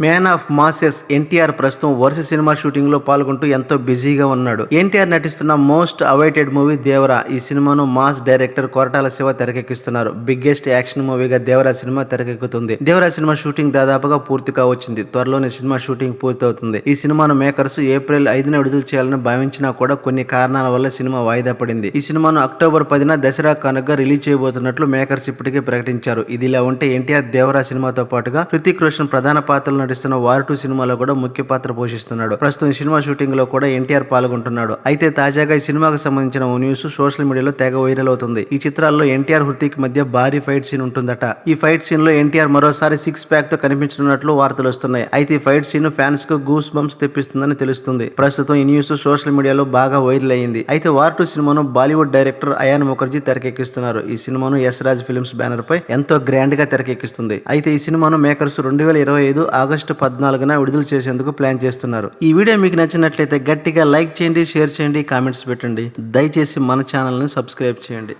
Man of masses NTR ప్రస్తుతం వరుస cinema షూటింగ్లో పాల్గొంటూ ఎంతో బిజీగా ఉన్నాడు. ఎన్టీఆర్ నటిస్తున్న మోస్ట్ అవైటెడ్ మూవీ దేవరా. ఈ సినిమాను మాస్ డైరెక్టర్ కొరటాల శివ తెరకెక్కిస్తున్నారు. బిగ్గెస్ట్ యాక్షన్ మూవీగా దేవరా సినిమా తెరకెక్కుతుంది. దేవరా సినిమా షూటింగ్ దాదాపుగా పూర్తి కావచ్చింది త్వరలోనే సినిమా షూటింగ్ పూర్తవుతుంది. ఈ సినిమాను మేకర్స్ ఏప్రిల్ ఐదున విడుదల చేయాలని భావించినా కూడా కొన్ని కారణాల వల్ల సినిమా వాయిదా పడింది. ఈ సినిమాను అక్టోబర్ పదిన దసరా కనుక రిలీజ్ చేయబోతున్నట్లు మేకర్స్ ఇప్పటికే ప్రకటించారు. ఇది ఇలా ఉంటే ఎన్టీఆర్ దేవరా సినిమాతో పాటుగా హృతిక్ రోషన్ ప్రధాన పాత్రలను నటిస్తున్న వార్ టూ సినిమాలో కూడా ముఖ్య పాత్ర పోషిస్తున్నాడు. ప్రస్తుతం ఈ సినిమా షూటింగ్లో కూడా ఎన్టీఆర్ పాల్గొంటున్నాడు. అయితే తాజాగా ఈ సినిమాకు సంబంధించిన ఓ న్యూస్ సోషల్ మీడియాలో తెగ వైరల్ అవుతుంది. ఈ చిత్రాల్లో ఎన్టీఆర్ హృతిక్ మధ్య భారీ ఫైట్ సీన్ ఉంటుందట. ఈ ఫైట్ సీన్లో ఎన్టీఆర్ మరోసారి సిక్స్ ప్యాక్తో కనిపించనున్నట్లు వార్తలు వస్తున్నాయి. అయితే ఈ ఫైట్ సీన్ ఫ్యాన్స్కు గూస్ బంప్స్ తెప్పిస్తుందని తెలుస్తుంది. ప్రస్తుతం ఈ న్యూస్ సోషల్ మీడియాలో బాగా వైరల్ అయింది. అయితే వార్ టూ సినిమాను బాలీవుడ్ డైరెక్టర్ అయాన్ ముఖర్జీ తెరకెక్కిస్తున్నారు. ఈ సినిమాను ఎస్ రాజ్ ఫిల్మ్స్ బ్యానర్ పై ఎంతో గ్రాండ్గా తెరకెక్కిస్తుంది. అయితే ఈ సినిమాను మేకర్స్ రెండు వేల ఇరవై ఐదు ఆగస్టు పద్నాలుగున విడుదల చేసేందుకు ప్లాన్ చేస్తున్నారు. ఈ వీడియో మీకు నచ్చినట్లయితే గట్టిగా లైక్ చేయండి షేర్ చేయండి కామెంట్స్ పెట్టండి. దయచేసి మన ఛానల్ని సబ్స్క్రైబ్ చేయండి.